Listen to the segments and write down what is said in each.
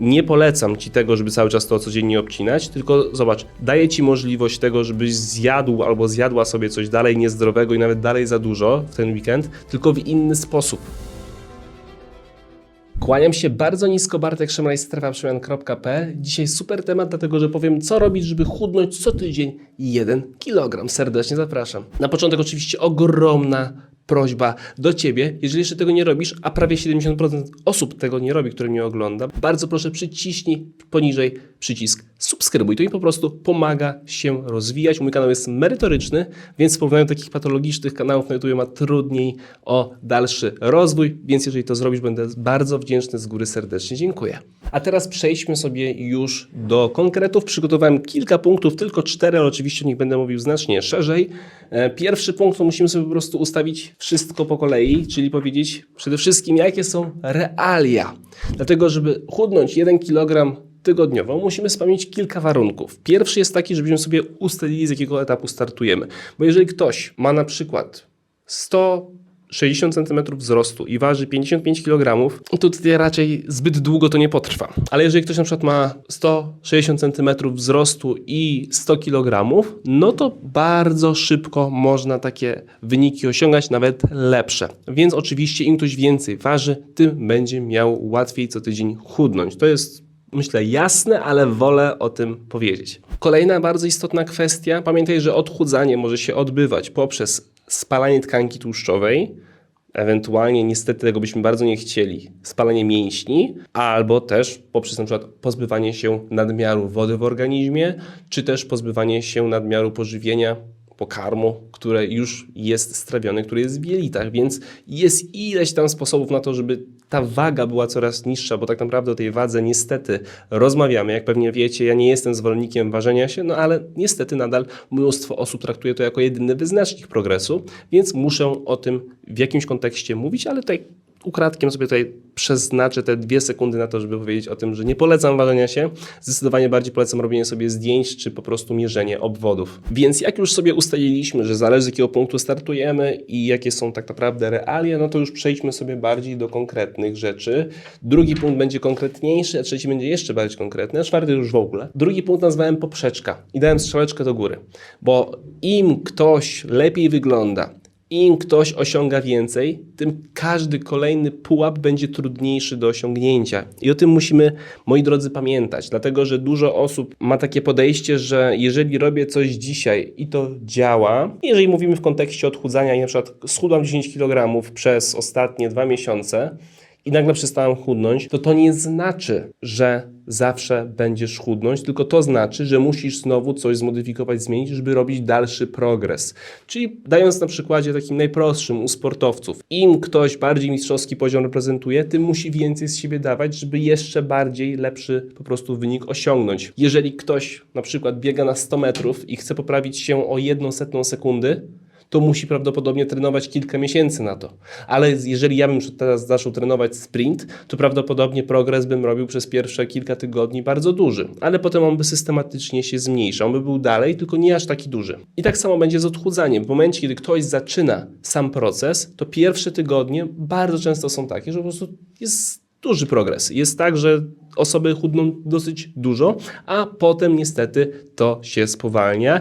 Nie polecam ci tego, żeby cały czas to codziennie obcinać, tylko zobacz, daję ci możliwość tego, żebyś zjadł albo zjadła sobie coś dalej niezdrowego i nawet dalej za dużo w ten weekend, tylko w inny sposób. Kłaniam się bardzo nisko, Bartek Szemraj, strefaprzemian.pl. Dzisiaj super temat, dlatego że powiem, co robić, żeby chudnąć co tydzień 1 kg. Serdecznie zapraszam. Na początek oczywiście ogromna prośba do Ciebie, jeżeli jeszcze tego nie robisz, a prawie 70% osób tego nie robi, które mnie ogląda, bardzo proszę przyciśnij poniżej przycisk subskrybuj. To mi po prostu pomaga się rozwijać. Mój kanał jest merytoryczny, więc w porównaniu do takich patologicznych kanałów na YouTube ma trudniej o dalszy rozwój, więc jeżeli to zrobisz, będę bardzo wdzięczny z góry serdecznie. Dziękuję. A teraz przejdźmy sobie już do konkretów. Przygotowałem kilka punktów, tylko cztery, ale oczywiście o nich będę mówił znacznie szerzej. E, Pierwszy punkt to musimy sobie po prostu ustawić wszystko po kolei, czyli powiedzieć przede wszystkim, jakie są realia. Dlatego, żeby chudnąć 1 kg tygodniowo, musimy spełnić kilka warunków. Pierwszy jest taki, żebyśmy sobie ustalili, z jakiego etapu startujemy. Bo jeżeli ktoś ma na przykład 160 cm wzrostu i waży 55 kg, to tutaj raczej zbyt długo to nie potrwa. Ale jeżeli ktoś na przykład ma 160 cm wzrostu i 100 kg, no to bardzo szybko można takie wyniki osiągać, nawet lepsze. Więc oczywiście im ktoś więcej waży, tym będzie miał łatwiej co tydzień chudnąć. To jest myślę, jasne, ale wolę o tym powiedzieć. Kolejna bardzo istotna kwestia. Pamiętaj, że odchudzanie może się odbywać poprzez spalanie tkanki tłuszczowej, ewentualnie niestety tego byśmy bardzo nie chcieli, spalanie mięśni, albo też poprzez na przykład pozbywanie się nadmiaru wody w organizmie, czy też pozbywanie się nadmiaru pożywienia, pokarmu, które już jest strawione, który jest w jelitach, więc jest ileś tam sposobów na to, żeby ta waga była coraz niższa, bo tak naprawdę o tej wadze niestety rozmawiamy. Jak pewnie wiecie, ja nie jestem zwolennikiem ważenia się, no ale niestety nadal mnóstwo osób traktuje to jako jedyny wyznacznik progresu, więc muszę o tym w jakimś kontekście mówić, ale tutaj ukradkiem sobie tutaj przeznaczę te dwie sekundy na to, żeby powiedzieć o tym, że nie polecam ważenia się. Zdecydowanie bardziej polecam robienie sobie zdjęć, czy po prostu mierzenie obwodów. Więc jak już sobie ustaliliśmy, że zależy z jakiego punktu startujemy i jakie są tak naprawdę realia, no to już przejdźmy sobie bardziej do konkretnych rzeczy. Drugi punkt będzie konkretniejszy, a trzeci będzie jeszcze bardziej konkretny, a czwarty już w ogóle. Drugi punkt nazwałem poprzeczka i dałem strzałeczkę do góry, bo im ktoś lepiej wygląda, im ktoś osiąga więcej, tym każdy kolejny pułap będzie trudniejszy do osiągnięcia. I o tym musimy, moi drodzy, pamiętać, dlatego że dużo osób ma takie podejście, że jeżeli robię coś dzisiaj i to działa, jeżeli mówimy w kontekście odchudzania i na przykład schudłam 10 kg przez ostatnie dwa miesiące, i nagle przestałem chudnąć, to to nie znaczy, że zawsze będziesz chudnąć, tylko to znaczy, że musisz znowu coś zmodyfikować, zmienić, żeby robić dalszy progres. Czyli dając na przykładzie takim najprostszym u sportowców, im ktoś bardziej mistrzowski poziom reprezentuje, tym musi więcej z siebie dawać, żeby jeszcze bardziej lepszy po prostu wynik osiągnąć. Jeżeli ktoś na przykład biega na 100 metrów i chce poprawić się o jedną setną sekundy, to musi prawdopodobnie trenować kilka miesięcy na to. Ale jeżeli ja bym teraz zaczął trenować sprint, to prawdopodobnie progres bym robił przez pierwsze kilka tygodni bardzo duży, ale potem on by systematycznie się zmniejszał, on by był dalej, tylko nie aż taki duży. I tak samo będzie z odchudzaniem. W momencie, kiedy ktoś zaczyna sam proces, to pierwsze tygodnie bardzo często są takie, że po prostu jest duży progres. Jest tak, że osoby chudną dosyć dużo, a potem niestety to się spowalnia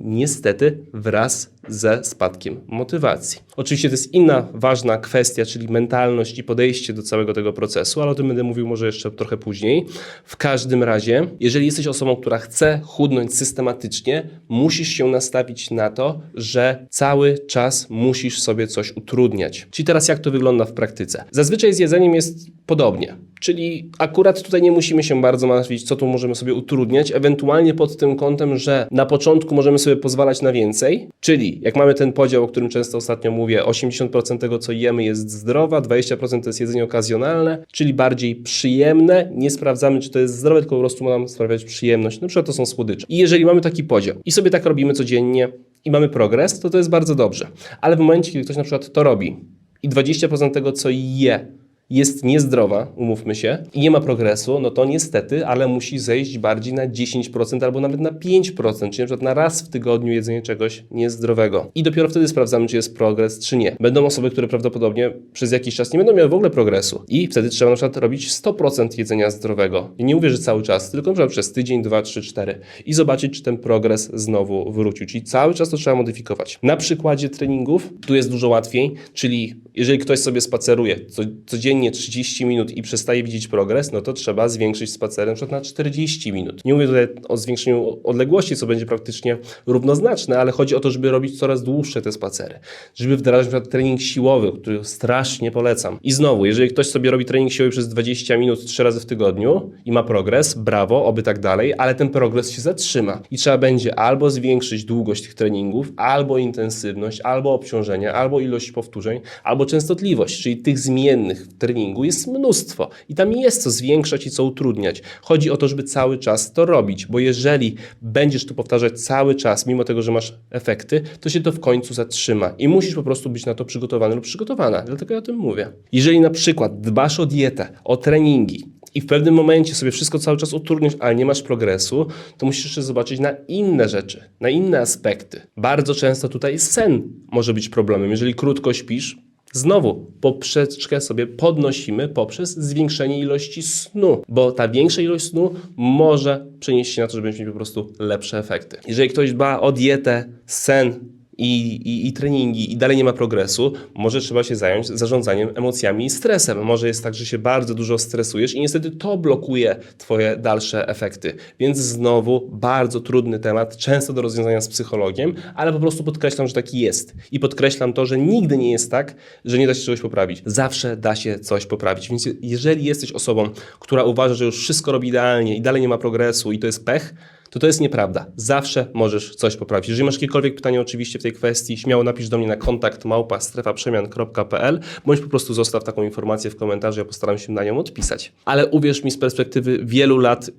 niestety wraz ze spadkiem motywacji. Oczywiście to jest inna ważna kwestia, czyli mentalność i podejście do całego tego procesu, ale o tym będę mówił może jeszcze trochę później. W każdym razie, jeżeli jesteś osobą, która chce chudnąć systematycznie, musisz się nastawić na to, że cały czas musisz sobie coś utrudniać. Czyli teraz jak to wygląda w praktyce? Zazwyczaj z jedzeniem jest podobnie. Czyli akurat tutaj nie musimy się bardzo martwić, co tu możemy sobie utrudniać, ewentualnie pod tym kątem, że na początku możemy sobie pozwalać na więcej, czyli jak mamy ten podział, o którym często ostatnio mówię, 80% tego, co jemy jest zdrowa, 20% to jest jedzenie okazjonalne, czyli bardziej przyjemne, nie sprawdzamy, czy to jest zdrowe, tylko po prostu ma nam sprawiać przyjemność, na przykład to są słodycze. I jeżeli mamy taki podział i sobie tak robimy codziennie i mamy progres, to to jest bardzo dobrze. Ale w momencie, kiedy ktoś na przykład to robi i 20% tego, co je, jest niezdrowa, umówmy się, i nie ma progresu, no to niestety, ale musi zejść bardziej na 10% albo nawet na 5%, czyli na przykład na raz w tygodniu jedzenie czegoś niezdrowego. I dopiero wtedy sprawdzamy, czy jest progres, czy nie. Będą osoby, które prawdopodobnie przez jakiś czas nie będą miały w ogóle progresu i wtedy trzeba na przykład robić 100% jedzenia zdrowego. I nie mówię, że cały czas, tylko na przykład przez tydzień, dwa, trzy, cztery i zobaczyć, czy ten progres znowu wrócił. Czyli cały czas to trzeba modyfikować. Na przykładzie treningów tu jest dużo łatwiej, czyli jeżeli ktoś sobie spaceruje co, codziennie 30 minut i przestaje widzieć progres, no to trzeba zwiększyć spacery na przykład na 40 minut. Nie mówię tutaj o zwiększeniu odległości, co będzie praktycznie równoznaczne, ale chodzi o to, żeby robić coraz dłuższe te spacery. Żeby wdrażać na trening siłowy, który strasznie polecam. I znowu, jeżeli ktoś sobie robi trening siłowy przez 20 minut 3 razy w tygodniu i ma progres, brawo, oby tak dalej, ale ten progres się zatrzyma. I trzeba będzie albo zwiększyć długość tych treningów, albo intensywność, albo obciążenie, albo ilość powtórzeń, albo częstotliwość, czyli tych zmiennych w treningu jest mnóstwo i tam jest co zwiększać i co utrudniać. Chodzi o to, żeby cały czas to robić, bo jeżeli będziesz to powtarzać cały czas, mimo tego, że masz efekty, to się to w końcu zatrzyma i musisz po prostu być na to przygotowany lub przygotowana. Dlatego ja o tym mówię. Jeżeli na przykład dbasz o dietę, o treningi, i w pewnym momencie sobie wszystko cały czas utrudniasz, ale nie masz progresu, to musisz jeszcze zobaczyć na inne rzeczy, na inne aspekty. Bardzo często tutaj sen może być problemem. Jeżeli krótko śpisz, Znowu poprzeczkę sobie podnosimy poprzez zwiększenie ilości snu, bo ta większa ilość snu może przenieść się na to, że będziemy mieć po prostu lepsze efekty. Jeżeli ktoś dba o dietę, sen, i, i, i treningi i dalej nie ma progresu, może trzeba się zająć zarządzaniem emocjami i stresem. Może jest tak, że się bardzo dużo stresujesz i niestety to blokuje Twoje dalsze efekty. Więc znowu bardzo trudny temat, często do rozwiązania z psychologiem, ale po prostu podkreślam, że taki jest. I podkreślam to, że nigdy nie jest tak, że nie da się czegoś poprawić. Zawsze da się coś poprawić. Więc jeżeli jesteś osobą, która uważa, że już wszystko robi idealnie i dalej nie ma progresu i to jest pech, to to jest nieprawda. Zawsze możesz coś poprawić. Jeżeli masz jakiekolwiek pytanie oczywiście w tej kwestii, śmiało napisz do mnie na kontakt małpa strefaprzemian.pl bądź po prostu zostaw taką informację w komentarzu, ja postaram się na nią odpisać. Ale uwierz mi z perspektywy wielu lat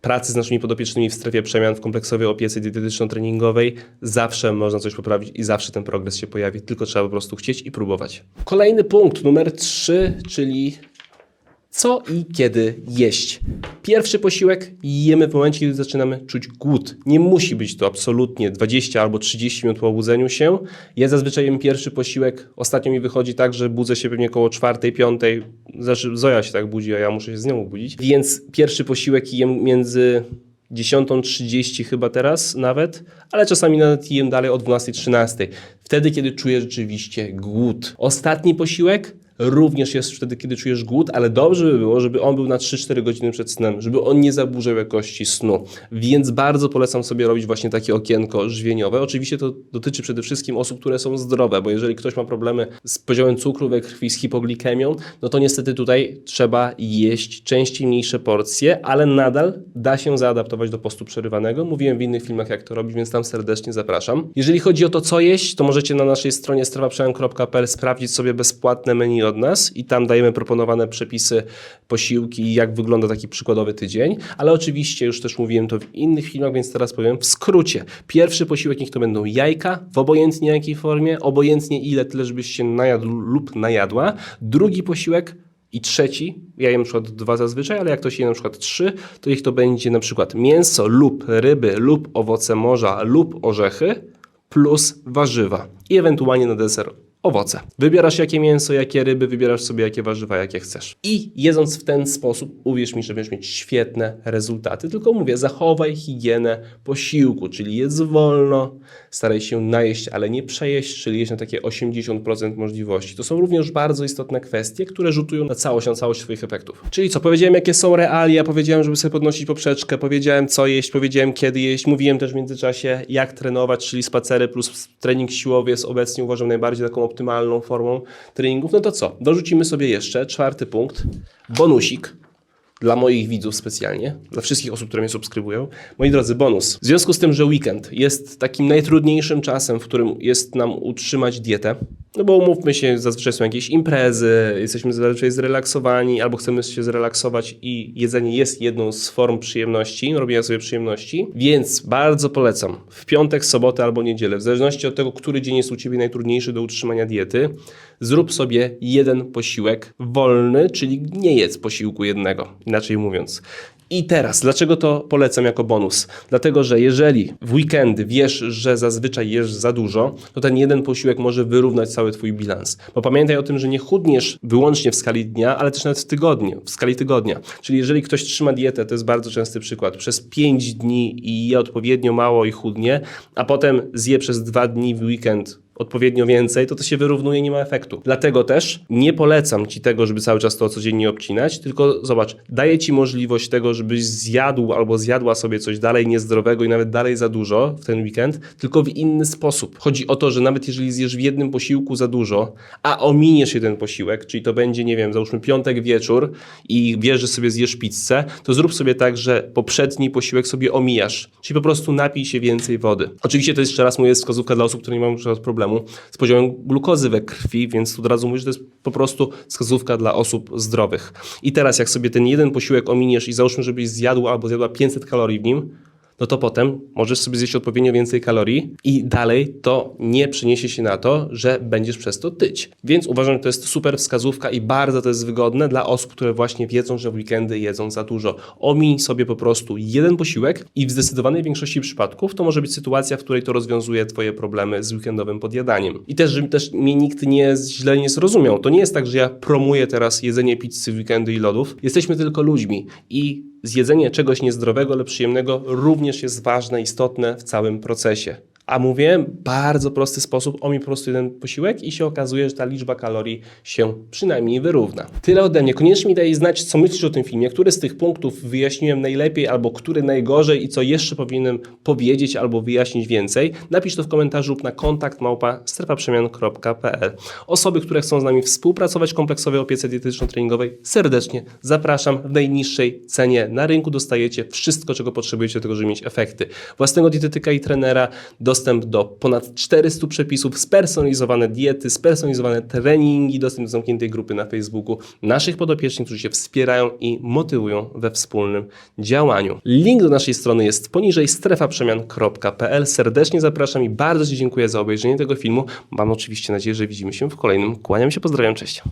pracy z naszymi podopiecznymi w strefie przemian w kompleksowej opiece dietetyczno-treningowej zawsze można coś poprawić i zawsze ten progres się pojawi, tylko trzeba po prostu chcieć i próbować. Kolejny punkt, numer 3, czyli co i kiedy jeść. Pierwszy posiłek jemy w momencie, kiedy zaczynamy czuć głód. Nie musi być to absolutnie 20 albo 30 minut po obudzeniu się. Ja zazwyczaj jem pierwszy posiłek. Ostatnio mi wychodzi tak, że budzę się pewnie około 4, 5. Znaczy Zoja się tak budzi, a ja muszę się z nią budzić. Więc pierwszy posiłek jem między 10.30 chyba teraz nawet, ale czasami nawet jem dalej o 12.13. Wtedy, kiedy czuję rzeczywiście głód. Ostatni posiłek również jest wtedy, kiedy czujesz głód, ale dobrze by było, żeby on był na 3-4 godziny przed snem, żeby on nie zaburzał jakości snu. Więc bardzo polecam sobie robić właśnie takie okienko żywieniowe. Oczywiście to dotyczy przede wszystkim osób, które są zdrowe, bo jeżeli ktoś ma problemy z poziomem cukru we krwi, z hipoglikemią, no to niestety tutaj trzeba jeść częściej mniejsze porcje, ale nadal da się zaadaptować do postu przerywanego. Mówiłem w innych filmach, jak to robić, więc tam serdecznie zapraszam. Jeżeli chodzi o to, co jeść, to możecie na naszej stronie strefaprzemian.pl sprawdzić sobie bezpłatne menu od nas i tam dajemy proponowane przepisy, posiłki jak wygląda taki przykładowy tydzień, ale oczywiście już też mówiłem to w innych filmach, więc teraz powiem w skrócie. Pierwszy posiłek niech to będą jajka w obojętnie jakiej formie, obojętnie ile, tyle żebyś się najadł lub najadła. Drugi posiłek i trzeci, ja jem na przykład dwa zazwyczaj, ale jak ktoś je na przykład trzy, to niech to będzie na przykład mięso lub ryby lub owoce morza lub orzechy plus warzywa i ewentualnie na deser owoce. Wybierasz jakie mięso, jakie ryby, wybierasz sobie jakie warzywa, jakie chcesz. I jedząc w ten sposób, uwierz mi, że będziesz mieć świetne rezultaty. Tylko mówię, zachowaj higienę posiłku, czyli jedz wolno, staraj się najeść, ale nie przejeść, czyli jeść na takie 80% możliwości. To są również bardzo istotne kwestie, które rzutują na całość, na całość swoich efektów. Czyli co, powiedziałem jakie są realia, powiedziałem, żeby sobie podnosić poprzeczkę, powiedziałem co jeść, powiedziałem kiedy jeść, mówiłem też w międzyczasie jak trenować, czyli spacery plus trening siłowy jest obecnie uważam najbardziej taką optymalną formą treningów, no to co? Dorzucimy sobie jeszcze czwarty punkt, bonusik, dla moich widzów specjalnie, dla wszystkich osób, które mnie subskrybują. Moi drodzy, bonus. W związku z tym, że weekend jest takim najtrudniejszym czasem, w którym jest nam utrzymać dietę, no bo umówmy się, zazwyczaj są jakieś imprezy, jesteśmy zazwyczaj zrelaksowani, albo chcemy się zrelaksować i jedzenie jest jedną z form przyjemności, robienia sobie przyjemności, więc bardzo polecam w piątek, sobotę albo niedzielę, w zależności od tego, który dzień jest u Ciebie najtrudniejszy do utrzymania diety, zrób sobie jeden posiłek wolny, czyli nie jedz posiłku jednego, inaczej mówiąc. I teraz, dlaczego to polecam jako bonus? Dlatego, że jeżeli w weekendy wiesz, że zazwyczaj jesz za dużo, to ten jeden posiłek może wyrównać cały twój bilans. Bo pamiętaj o tym, że nie chudniesz wyłącznie w skali dnia, ale też nawet w tygodniu, w skali tygodnia. Czyli jeżeli ktoś trzyma dietę, to jest bardzo częsty przykład, przez 5 dni i je odpowiednio mało i chudnie, a potem zje przez 2 dni w weekend odpowiednio więcej, to to się wyrównuje, nie ma efektu. Dlatego też nie polecam Ci tego, żeby cały czas to codziennie obcinać, tylko zobacz, daję Ci możliwość tego, żebyś zjadł albo zjadła sobie coś dalej niezdrowego i nawet dalej za dużo w ten weekend, tylko w inny sposób. Chodzi o to, że nawet jeżeli zjesz w jednym posiłku za dużo, a ominiesz jeden posiłek, czyli to będzie, nie wiem, załóżmy piątek wieczór i wiesz, że sobie zjesz pizzę, to zrób sobie tak, że poprzedni posiłek sobie omijasz, czyli po prostu napij się więcej wody. Oczywiście to jeszcze raz mówię, jest wskazówka dla osób, które nie mają przykład problemu z poziomem glukozy we krwi, więc od razu mówię, że to jest po prostu wskazówka dla osób zdrowych. I teraz jak sobie ten jeden posiłek ominiesz i załóżmy, żebyś zjadł albo zjadła 500 kalorii w nim, no to potem możesz sobie zjeść odpowiednio więcej kalorii i dalej to nie przyniesie się na to, że będziesz przez to tyć. Więc uważam, że to jest super wskazówka i bardzo to jest wygodne dla osób, które właśnie wiedzą, że w weekendy jedzą za dużo. Omiń sobie po prostu jeden posiłek i w zdecydowanej większości przypadków to może być sytuacja, w której to rozwiązuje twoje problemy z weekendowym podjadaniem. I też, żeby też mnie nikt nie źle nie zrozumiał. To nie jest tak, że ja promuję teraz jedzenie pizzy weekendy i lodów. Jesteśmy tylko ludźmi i zjedzenie czegoś niezdrowego, ale przyjemnego również jest ważne, istotne w całym procesie. A mówię, bardzo prosty sposób, omi po prostu jeden posiłek i się okazuje, że ta liczba kalorii się przynajmniej wyrówna. Tyle ode mnie. Koniecznie mi daj znać, co myślisz o tym filmie, który z tych punktów wyjaśniłem najlepiej, albo który najgorzej i co jeszcze powinienem powiedzieć albo wyjaśnić więcej. Napisz to w komentarzu lub na kontakt małpa strefaprzemian.pl. Osoby, które chcą z nami współpracować w kompleksowej opiece dietetyczno-treningowej, serdecznie zapraszam. W najniższej cenie na rynku dostajecie wszystko, czego potrzebujecie do tego, żeby mieć efekty. Własnego dietetyka i trenera, dostęp do ponad 400 przepisów, spersonalizowane diety, spersonalizowane treningi, dostęp do zamkniętej grupy na Facebooku naszych podopiecznych, którzy się wspierają i motywują we wspólnym działaniu. Link do naszej strony jest poniżej strefaprzemian.pl. Serdecznie zapraszam i bardzo Ci dziękuję za obejrzenie tego filmu. Mam oczywiście nadzieję, że widzimy się w kolejnym. Kłaniam się, pozdrawiam, cześć.